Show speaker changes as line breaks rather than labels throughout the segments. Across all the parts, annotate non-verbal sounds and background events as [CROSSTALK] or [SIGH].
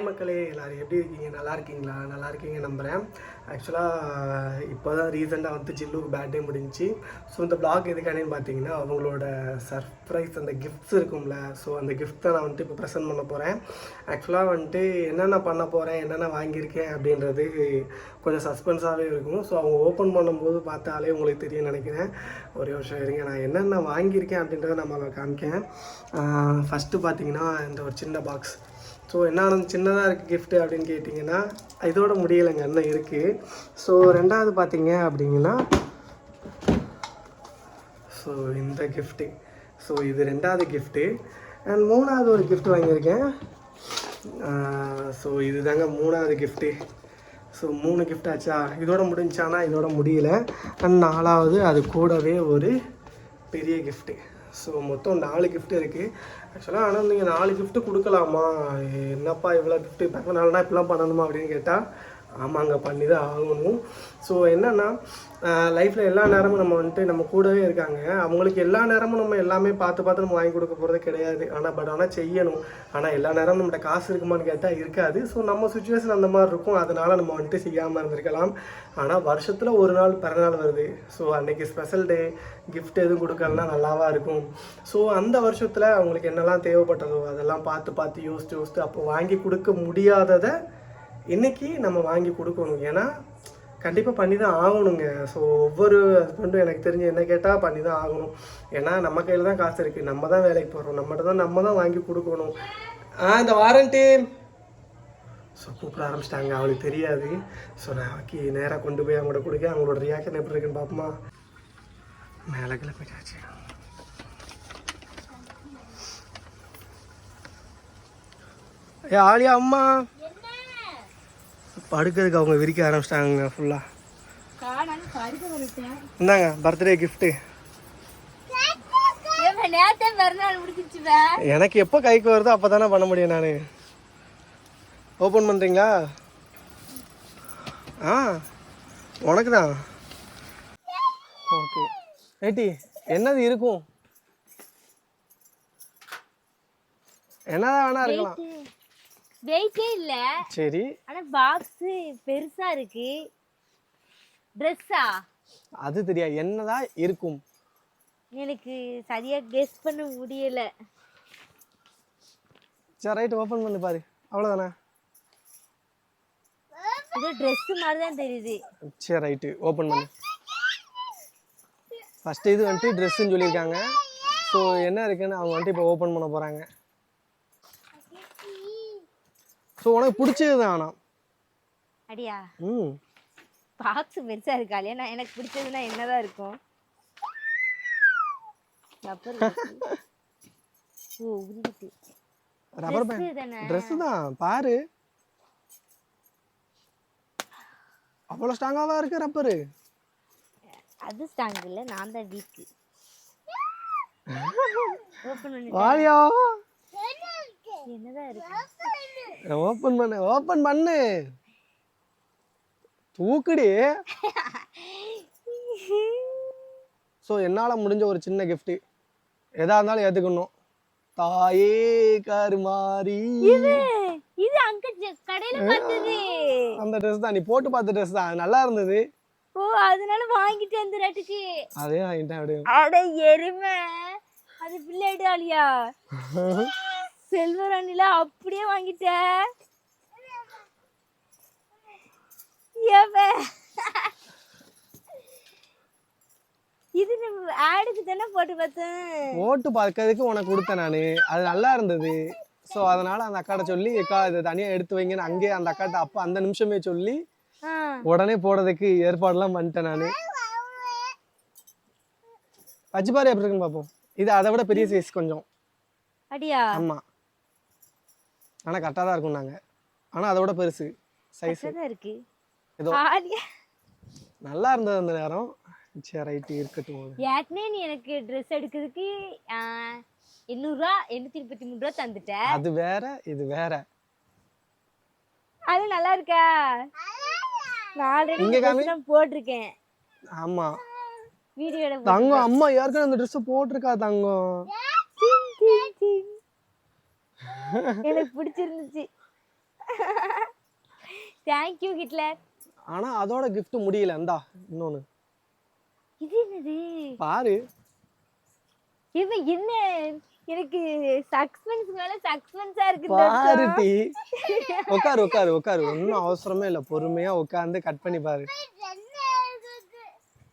hi மக்களே எல்லோரும் எப்படி இருக்கீங்க நல்லா இருக்கீங்களா நல்லா இருக்கீங்க நம்புகிறேன் ஆக்சுவலாக இப்போ தான் ரீசெண்டாக வந்து ஜில்லுக்கு பேட்டே முடிஞ்சி ஸோ இந்த பிளாக் எதுக்கானேன்னு பார்த்தீங்கன்னா அவங்களோட சர்ப்ரைஸ் அந்த கிஃப்ட்ஸ் இருக்கும்ல ஸோ அந்த கிஃப்ட்டை நான் வந்துட்டு இப்போ ப்ரெசென்ட் பண்ண போகிறேன் ஆக்சுவலாக வந்துட்டு என்னென்ன பண்ண போகிறேன் என்னென்ன வாங்கியிருக்கேன் அப்படின்றது கொஞ்சம் சஸ்பென்ஸாகவே இருக்கும் ஸோ அவங்க ஓப்பன் பண்ணும்போது பார்த்தாலே உங்களுக்கு தெரியும் நினைக்கிறேன் ஒரே வருஷம் இருங்க நான் என்னென்ன வாங்கியிருக்கேன் அப்படின்றத நம்ம காமிக்கேன் ஃபஸ்ட்டு பார்த்தீங்கன்னா இந்த ஒரு சின்ன பாக்ஸ் ஸோ என்ன ஆனது சின்னதாக இருக்குது கிஃப்ட்டு அப்படின்னு கேட்டிங்கன்னா இதோட முடியலைங்க என்ன இருக்குது ஸோ ரெண்டாவது பார்த்தீங்க அப்படிங்கன்னா ஸோ இந்த கிஃப்ட்டு ஸோ இது ரெண்டாவது கிஃப்ட்டு அண்ட் மூணாவது ஒரு கிஃப்ட் வாங்கியிருக்கேன் ஸோ இது தாங்க மூணாவது கிஃப்ட்டு ஸோ மூணு கிஃப்ட் ஆச்சா இதோட முடிஞ்சானா இதோட முடியல அண்ட் நாலாவது அது கூடவே ஒரு பெரிய கிஃப்ட்டு ஸோ மொத்தம் நாலு கிஃப்ட் இருக்குது ஆக்சுவலாக ஆனால் நீங்கள் நாலு கிஃப்ட்டு கொடுக்கலாமா என்னப்பா இவ்வளோ கிஃப்ட்டு பிறந்த நாள்னா இப்படிலாம் பண்ணணுமா அப்படின்னு கேட்டால் ஆமாங்க பண்ணி தான் ஆகணும் ஸோ என்னென்னா லைஃப்பில் எல்லா நேரமும் நம்ம வந்துட்டு நம்ம கூடவே இருக்காங்க அவங்களுக்கு எல்லா நேரமும் நம்ம எல்லாமே பார்த்து பார்த்து நம்ம வாங்கி கொடுக்க போகிறது கிடையாது ஆனால் பட் ஆனால் செய்யணும் ஆனால் எல்லா நேரமும் நம்மகிட்ட காசு இருக்குமான்னு கேட்டால் இருக்காது ஸோ நம்ம சுச்சுவேஷன் அந்த மாதிரி இருக்கும் அதனால் நம்ம வந்துட்டு செய்யாமல் இருந்திருக்கலாம் ஆனால் வருஷத்தில் ஒரு நாள் பிறநாள் வருது ஸோ அன்னைக்கு ஸ்பெஷல் டே கிஃப்ட் எதுவும் கொடுக்கலன்னா நல்லாவாக இருக்கும் ஸோ அந்த வருஷத்தில் அவங்களுக்கு என்னெல்லாம் தேவைப்பட்டதோ அதெல்லாம் பார்த்து பார்த்து யோசித்து யோசித்து அப்போ வாங்கி கொடுக்க முடியாததை இன்னைக்கு நம்ம வாங்கி கொடுக்கணும் ஏன்னா கண்டிப்பாக பண்ணி தான் ஆகணுங்க ஸோ ஒவ்வொரு ஹஸ்பண்டும் எனக்கு தெரிஞ்சு என்ன கேட்டால் பண்ணி தான் ஆகணும் ஏன்னா நம்ம கையில் தான் காசு இருக்குது நம்ம தான் வேலைக்கு போகிறோம் நம்மகிட்ட தான் நம்ம தான் வாங்கி கொடுக்கணும் ஆ இந்த வாரண்ட்டி ஸோ கூப்பிட ஆரம்பிச்சிட்டாங்க அவளுக்கு தெரியாது ஸோ நான் ஆக்கி நேராக கொண்டு போய் அவங்கள்ட்ட கொடுக்க அவங்களோட ரியாக்ஷன் எப்படி இருக்குன்னு பார்ப்போமா மேலே கிளப்பிட்டாச்சு ஏ ஆலியா அம்மா படுக்கிறதுக்கு அவங்க விரிக்க ஆரம்பிச்சிட்டாங்க ஃபுல்லாக
இந்தாங்க பர்த்டே கிஃப்ட்டு
எனக்கு எப்போ கைக்கு வருதோ அப்போ தானே பண்ண முடியும் நான் ஓப்பன் பண்ணுறீங்களா ஆ உனக்கு தான் ஓகே ஏட்டி என்னது இருக்கும் என்னதான் வேணா இருக்கலாம்
வெயிட்டே இல்ல சரி ஆனா பாக்ஸ் பெருசா இருக்கு ட்ரெஸ்ஸா
அது தெரியாது என்னதான் இருக்கும்
எனக்கு சரியா கெஸ் பண்ண முடியல
சரி ரைட் ஓபன் பண்ணி பாரு அவ்வளவுதானே
இது Dress மாதிரி தான் தெரியுது
சரி ரைட் ஓபன் பண்ணு ஃபர்ஸ்ட் இது வந்துட்டு ட்ரெஸ்ஸுன்னு சொல்லியிருக்காங்க ஸோ என்ன இருக்குன்னு அவங்க வந்துட்டு இப்போ ஓபன் பண்ண போறாங்க ஸோ உனக்கு பிடிச்சது தான் ஆனால்
அடியா ம் பாக்ஸ் பெருசா இருக்கா இல்லையா நான் எனக்கு பிடிச்சதுனா என்னதான் இருக்கும் ரப்பர் [LAUGHS]
ஓ உருகிட்டு ரப்பர் பேண்ட் ட்ரெஸ் தான் பாரு அவ்வளோ ஸ்ட்ராங்காவா இருக்கு ரப்பர்
அது ஸ்ட்ராங் இல்ல நான் தான் வீக்
ஓபன் பண்ணி வாலியா என்னதான் ஓபன் பண்ணு ஓபன் பண்ணு தூக்குடி ஸோ என்னால் முடிஞ்ச ஒரு சின்ன கிஃப்ட்டு எதா இருந்தாலும் ஏற்றுக்கணும் தாயே கருமாரி
இது அங்க கடையில பார்த்தது
அந்த ட்ரெஸ் தான் நீ போட்டு பார்த்த ட்ரெஸ் தான் நல்லா இருந்தது
ஓ அதனால வாங்கிட்டு வந்துறட்டுக்கு
அதே வாங்கிட்டேன் அப்படியே அட எருமை
அது பிள்ளைடாலியா [LAUGHS] சில்வர் அணில அப்படியே வாங்கிட்டேன் இது ஆடுக்கு தானே போட்டு பார்த்தேன்
ஓட்டு பார்க்கறதுக்கு உனக்கு கொடுத்தேன் நான் அது நல்லா இருந்தது ஸோ அதனால அந்த அக்காட்ட சொல்லி அக்கா இது தனியாக எடுத்து வைங்கன்னு அங்கேயே அந்த அக்காட்ட அப்போ அந்த நிமிஷமே சொல்லி உடனே போடுறதுக்கு ஏற்பாடுலாம் பண்ணிட்டேன் நான் பாரு எப்படி இருக்குன்னு பார்ப்போம் இது அதை விட பெரிய சைஸ் கொஞ்சம்
அடியா ஆமாம்
ஆனால் கரெக்டாக தான் இருக்கும் நாங்கள் ஆனால் அதோட பெருசு சைஸ் இருக்கு ஏதோ நல்லா இருந்தது அந்த நேரம் சரி இருக்கட்டும்
ஏற்கனவே நீ எனக்கு ட்ரெஸ் எடுக்கிறதுக்கு எண்ணூறுரூவா எண்ணூத்தி இருபத்தி மூணு ரூபா தந்துட்டேன்
அது வேற இது வேற
அது நல்லா இருக்கா நான் ஆல்ரெடி போட்டிருக்கேன்
ஆமா வீடியோ தங்கம் அம்மா யாருக்கும் அந்த ட்ரெஸ் போட்டிருக்கா தங்கம்
எனக்கு பிடிச்சிருந்துச்சு யூ ஹிட்லர்
ஆனா அதோட கிஃப்ட் முடியல அந்தா இன்னொன்னு இது என்னது பாரு
இது என்ன எனக்கு சக்ஸ்பென்ஸ் மேல சக்ஸ்பென்ஸா இருக்கு
பாரு டி உட்காரு உட்காரு உட்காரு ஒண்ணும் அவசரமே இல்ல பொறுமையா உட்கார்ந்து கட் பண்ணி பாரு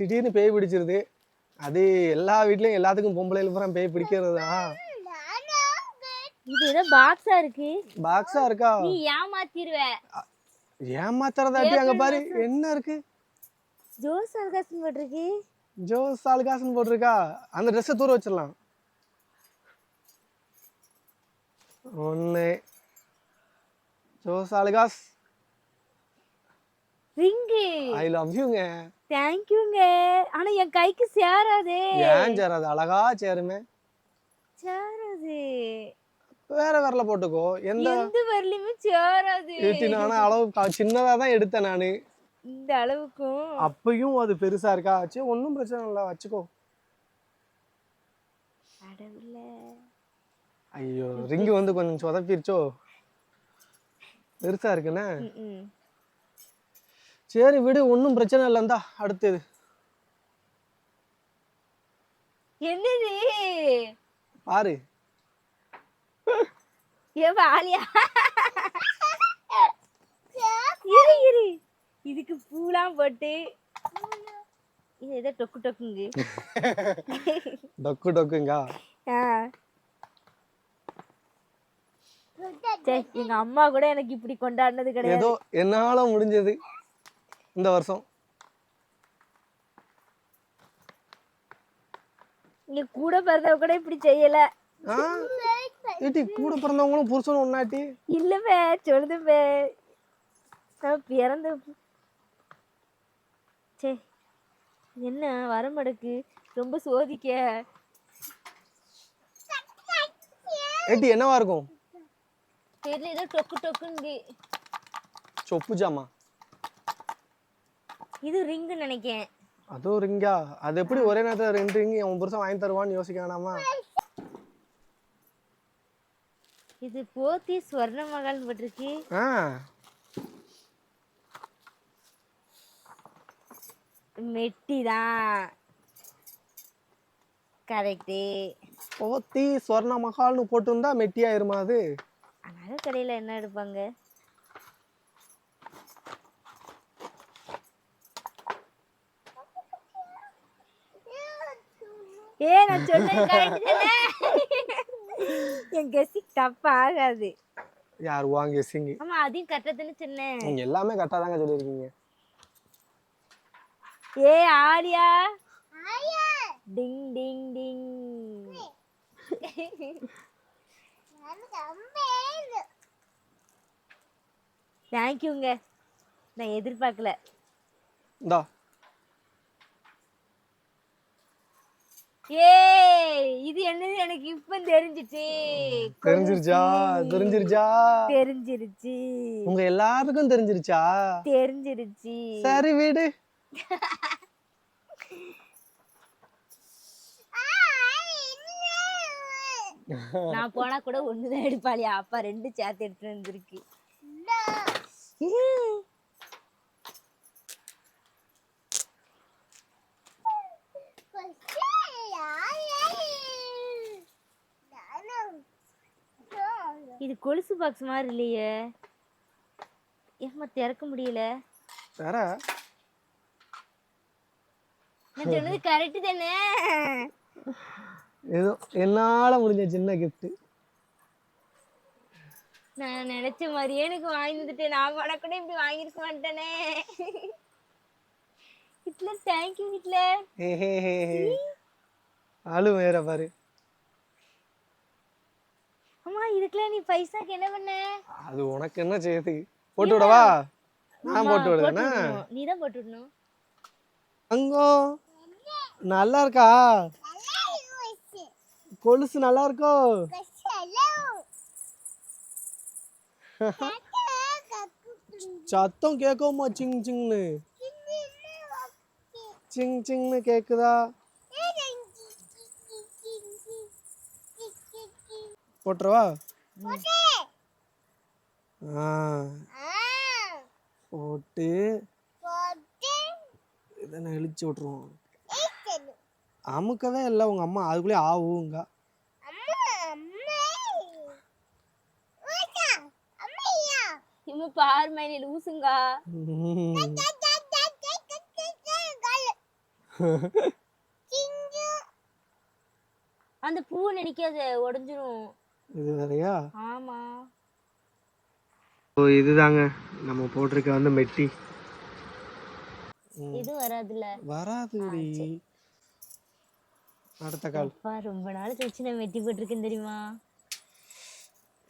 திடீர்னு பேய் பிடிச்சிருது அது எல்லா வீட்லயும் எல்லாத்துக்கும் பொம்பளைல பூரா பேய் பிடிக்கிறதா
இது ஏதோ பாக்ஸா இருக்கு
பாக்ஸா இருக்கா
நீ ஏமாத்திடுவ
ஏமாத்துறதாட்டி அங்க பாரு என்ன இருக்கு
ஜோஸ் அல்காசன் போட்டிருக்கு
ஜோஸ் அல்காசன் போட்டிருக்கா அந்த ட்ரெஸ்ஸை தூர வச்சிடலாம் ஒன்று Jos Alukkas ring I love யூங்க
தேங்க்யூங்க ஆனா என் கைக்கு சேராதே
ஏன் சேராது அழகா சேருமே
சேராது
வேற வரல போட்டுக்கோ
எந்த எந்த வரலையுமே சேராது
நானும் அளவு சின்னதா தான் எடுத்தேன் நான்
இந்த அளவுக்கும்
அப்பயும் அது பெருசா இருக்கா ஆச்சு ஒன்றும் பிரச்சனை இல்லை வச்சுக்கோ ஐயோ ரிங்கு வந்து கொஞ்சம் சொதப்பிருச்சோ பெருசா இருக்குண்ணே சரி விடு ஒன்னும் பிரச்சனை இல்லந்தா அடுத்தது என்னது பாரு
ஏன் ஆலியா இதுக்கு பூலாம் போட்டு இது ஏதோ டொக்கு டொக்குங்க
டொக்கு டொக்குங்க
எங்க அம்மா கூட எனக்கு இப்படி கொண்டாடினது
கிடையாது ஏதோ என்னால முடிஞ்சது இந்த வருஷம்
நீ கூட பிறந்தவ கூட இப்படி செய்யல
ஏட்டி கூட பிறந்தவங்களும் புருஷனும் ஒன்னாட்டி
இல்லவே சொல்லுதுவே நான் பிறந்து சே என்ன வரமடக்கு ரொம்ப சோதிக்க
ஏட்டி என்னவா இருக்கும்
தெரியல டொக்கு டொக்குன்னு சொப்பு ஜாமா இது ரிங்கு நினைக்கேன்
அதுவும் ரிங்கா அது எப்படி ஒரே நேரத்தில் ரெண்டு ரிங் அவன் புருஷன் வாங்கி தருவான்னு யோசிக்க வேணாமா
இது போத்தி ஸ்வர்ண மகள் போட்டிருக்கு ஆ மெட்டி தான் கரெக்டு
போத்தி ஸ்வர்ண மகால்னு போட்டிருந்தா மெட்டியாயிருமா அது
நகை கடையில் என்ன எடுப்பாங்க ஏ நான் சொன்னேன் என் கெஸ்ஸிங் தப்பா ஆகாது
யார் வாங்க கெஸ்ஸிங்
ஆமா அதையும் கட்டதுன்னு சொன்னேன்
நீங்க எல்லாமே கரெக்டா தாங்க சொல்லிருக்கீங்க
ஏ ஆரியா ஆரியா டிங் டிங் டிங் தேங்க்யூங்க நான் எதிர்பார்க்கல இந்தா ஏ இது என்னது எனக்கு இப்ப தெரிஞ்சிச்சு
தெரிஞ்சிருச்சா தெரிஞ்சிருச்சா
தெரிஞ்சிருச்சு
உங்க எல்லாருக்கும் தெரிஞ்சிருச்சா
தெரிஞ்சிருச்சு சரி வீடு நான் போனா கூட ஒண்ணுதான் எடுப்பாளியா அப்பா ரெண்டு சேர்த்து எடுத்துட்டு வந்திருக்கு இது கொலுசு பாக்ஸ் மாதிரி இல்லையே ஏமா திறக்க முடியல சாரா நான் சொன்னது கரெக்ட் தானே
ஏதோ என்னால முடிஞ்ச சின்ன கிஃப்ட்
நான் நினைச்ச மாதிரியே எனக்கு வாங்கிட்டு நான் வர கூட இப்படி வாங்கிருக்க மாட்டேனே ஹிட்லர் தேங்க்யூ ஹிட்லர்
ஆளு வேற பாரு
இதுக்குள்ள நீ பைசாக்கு என்ன பண்ண
அது உனக்கு என்ன செய்யுது போட்டு விடவா நான் போட்டு விடுறேனா நீ தான் போட்டு விடணும் அங்கோ நல்லா இருக்கா கொலுசு நல்லா இருக்கோ [LAUGHS] சத்தம் கேட்குமா சிங் சிங்னு சிங் சிங்னு கேக்குதா போட்டுருவா போட்டு இழிச்சு விட்ருவோம் அமுக்கதான் இல்லை உங்க அம்மா அதுக்குள்ளே ஆவுங்க
அந்த பூ நினைக்காது உடஞ்சிரும்
இது வேறையா ஆமா ஓ இதுதாங்க நம்ம போட்டிருக்க வந்து மெட்டி
இது வராதுல வராதுடி அடுத்த கால் ரொம்ப நாள் கழிச்சு நான் வெட்டி போட்டிருக்கேன் தெரியுமா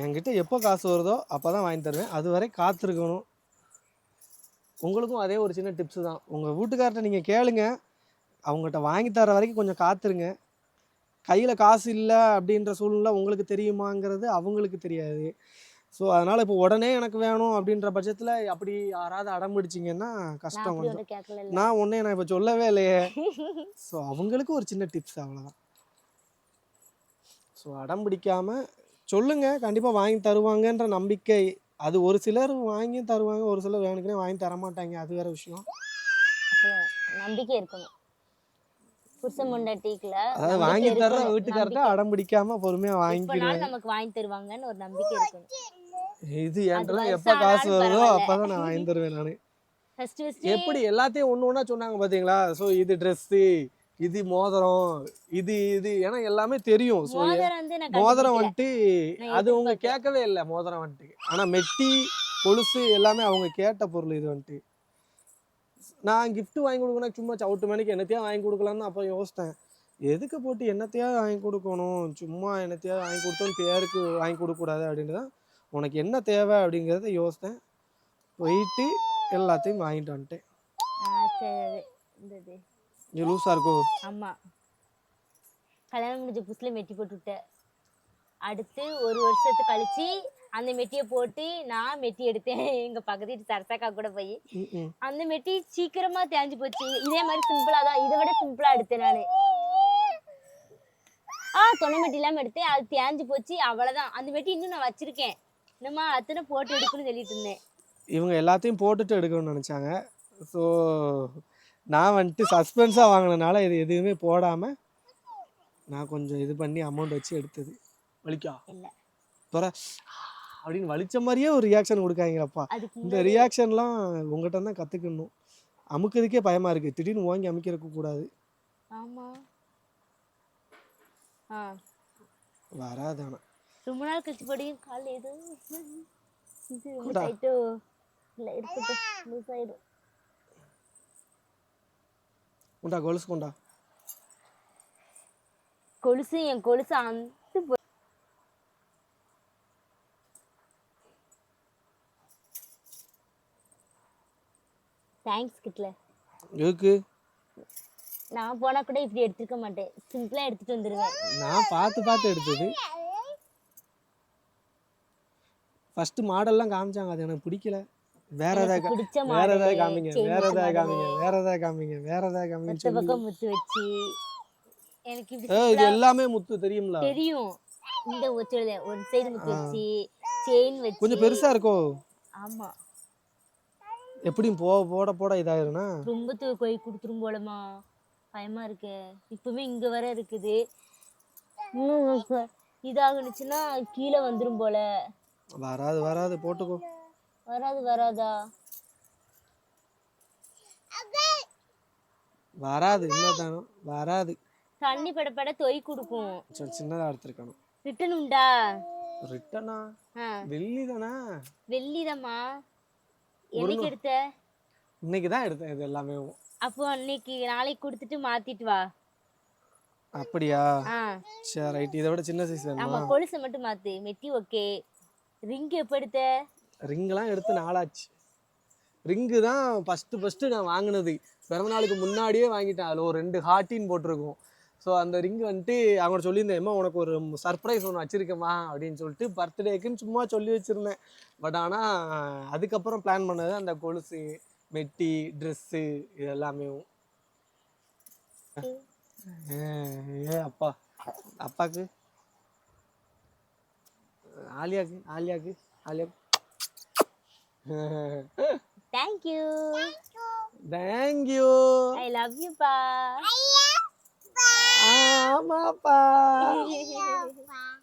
என்கிட்ட எப்போ காசு வருதோ அப்போ வாங்கி தருவேன் அது வரை காத்திருக்கணும் உங்களுக்கும் அதே ஒரு சின்ன டிப்ஸ் தான் உங்கள் வீட்டுக்கார்ட்ட நீங்கள் கேளுங்க அவங்ககிட்ட வாங்கி தர வரைக்கும் கொஞ்சம் காத்துருங்க கையில் காசு இல்லை அப்படின்ற சூழ்நிலை உங்களுக்கு தெரியுமாங்கிறது அவங்களுக்கு தெரியாது ஸோ அதனால் இப்போ உடனே எனக்கு வேணும் அப்படின்ற பட்சத்தில் அப்படி யாராவது அடம் பிடிச்சிங்கன்னா
கஷ்டம் நான் ஒன்றே நான் இப்போ சொல்லவே இல்லையே
ஸோ [LAUGHS] அவங்களுக்கு ஒரு சின்ன டிப்ஸ் அவ்வளோதான் ஸோ அடம் பிடிக்காமல் சொல்லுங்கள் கண்டிப்பாக வாங்கி தருவாங்கன்ற நம்பிக்கை அது ஒரு சிலர் வாங்கி தருவாங்க ஒரு சிலர் வேணுக்குன்னே வாங்கி தரமாட்டாங்க அது வேறு விஷயம்
நம்பிக்கை இருக்கணும் அதாவது
வாங்கி தர்ற வீட்டுக்கார்ட்ட அடம் பிடிக்காம பொறுமையா
வாங்கிடுவேன் நமக்கு வாங்கி தருவாங்கன்னு ஒரு நம்பிக்கை இருக்கு
இது என்றெல்லாம் எப்ப காசு வருதோ அப்பதான் நான் வாங்கி தருவேன் நானு எப்படி எல்லாத்தையும் ஒண்ணு ஒண்ணா சொன்னாங்க பாத்தீங்களா சோ இது ட்ரெஸ் இது மோதிரம் இது இது ஏன்னா எல்லாமே தெரியும் மோதிரம் வந்துட்டு அது உங்க கேட்கவே இல்லை மோதிரம் வந்துட்டு ஆனா மெட்டி கொலுசு எல்லாமே அவங்க கேட்ட பொருள் இது வந்துட்டு நான் கிஃப்ட்டு வாங்கி கொடுக்கணும் சும்மா சவுட்டு மணிக்கு என்னத்தையா வாங்கி கொடுக்கலான்னு அப்போ யோசித்தேன் எதுக்கு போட்டு என்னத்தையாவது வாங்கி கொடுக்கணும் சும்மா என்னத்தையாவது வாங்கி கொடுத்தோம் பேருக்கு வாங்கி கொடுக்கக்கூடாது அப்படின்னு தான் உனக்கு என்ன தேவை அப்படிங்கிறத யோசித்தேன் போயிட்டு எல்லாத்தையும் வாங்கிட்டு வந்துட்டேன் நீ லூஸாக இருக்கும் ஆமாம்
கல்யாணம் முடிஞ்ச புதுசில் வெட்டி போட்டு விட்டேன் அடுத்து ஒரு வருஷத்து கழிச்சு அந்த மெட்டியை போட்டு நான் மெட்டி எடுத்தேன் [LAUGHS] எங்க பக்கத்து வீட்டு சரசாக்கா கூட போய் அந்த மெட்டி சீக்கிரமா தேஞ்சு போச்சு இதே மாதிரி சிம்பிளா தான் இதை விட சிம்பிளா எடுத்தேன் நானு ஆ துணை மெட்டி இல்லாம எடுத்தேன் அது தேஞ்சு போச்சு அவ்வளவுதான் அந்த மெட்டி இன்னும் நான் வச்சிருக்கேன் என்னம்மா அத்தனை போட்டு எடுக்கணும்னு சொல்லிட்டு இருந்தேன்
இவங்க எல்லாத்தையும் போட்டுட்டு எடுக்கணும்னு நினச்சாங்க ஸோ நான் வந்துட்டு சஸ்பென்ஸாக வாங்கினனால இது எதுவுமே போடாமல் நான் கொஞ்சம் இது பண்ணி அமௌண்ட் வச்சு எடுத்தது வலிக்கா இல்லை அப்படின்னு வலிச்ச மாதிரியே ஒரு ரியாக்ஷன் கொடுக்காங்கப்பா இந்த ரியாக்ஷன்லாம் உங்கள்கிட்ட தான் கற்றுக்கணும் அமுக்கிறதுக்கே பயமா இருக்கு திடீர்னு வாங்கி அமைக்கிறக்க கூடாது ஆமா வராதானா
ரொம்ப நாள் கழிச்சு படியும் கால் ஏதோ இல்லை இருக்கட்டும்
லூஸ் ஆயிடும் கொண்டா கொலுசு கொண்டா
கொலுசு என் கொலுசு தேங்க்ஸ் கிட்ல எதுக்கு நான் போனா கூட இப்படி எடுத்துக்க மாட்டேன் சிம்பிளா எடுத்துட்டு வந்துருவேன் நான் பார்த்து பார்த்து எடுத்தது ஃபர்ஸ்ட் மாடல்லாம் காமிச்சாங்க அது எனக்கு பிடிக்கல வேற ஏதாவது வேற ஏதாவது காமிங்க வேற ஏதாவது காமிங்க வேற ஏதாவது காமிங்க வேற ஏதாவது காமிங்க பக்கம் முத்து வச்சு எனக்கு இது எல்லாமே முத்து தெரியும்ல தெரியும் இந்த ஒரு சைடு முத்து வச்சு செயின் வச்சி கொஞ்சம் பெருசா இருக்கும் ஆமா எப்படியும் போ போட போட இதாயிரும்னா ரொம்ப போய் குடுத்துரும் போலமா பயமா இருக்கு இப்பவுமே இங்க வர இருக்குது இன்னும் கீழே வந்துரும் போல வராது வராது போட்டுக்கோ வராது வராதா வராது இன்னதானோ வராது தண்ணி பட பட தொய் குடுக்கும் சரி சின்னதா எடுத்துருக்கணும் ரிட்டன் உண்டா ரிட்டனா வெள்ளி தானா வெள்ளி என்னைக்கு எடுத்த இன்னைக்கு தான் எடுத்தேன் இது எல்லாமே அப்போ அன்னைக்கு நாளைக்கு கொடுத்துட்டு மாத்திட்டு வா அப்படியா சரி ரைட் இத விட சின்ன சைஸ் வேணும் ஆமா கொலுசு மட்டும் மாத்து மெட்டி ஓகே ரிங் எப்ப எடுத்த ரிங்லாம் எடுத்து நாளாச்சு ரிங்கு தான் ஃபர்ஸ்ட் ஃபர்ஸ்ட் நான் வாங்குனது பிறந்த நாளுக்கு முன்னாடியே வாங்கிட்டேன் அதுல ஒரு ரெண்டு ஹார்ட்டின் போட்டிருக்கும் ஸோ அந்த ரிங் வந்துட்டு அவங்கள்ட்ட சொல்லியிருந்தேன் உனக்கு ஒரு சர்ப்ரைஸ் ஒன்று வச்சிருக்கேமா அப்படின்னு சொல்லிட்டு பர்த்டேக்குன்னு சும்மா சொல்லி வச்சுருந்தேன் பட் ஆனால் அதுக்கப்புறம் பிளான் பண்ணது அந்த கொலுசு மெட்டி ட்ரெஸ்ஸு இது எல்லாமே ஏ அப்பா அப்பாக்கு ஆலியாக்கு ஆலியாக்கு ஆலியாக்கு thank you thank you I love you பா 啊，妈妈。[LAUGHS]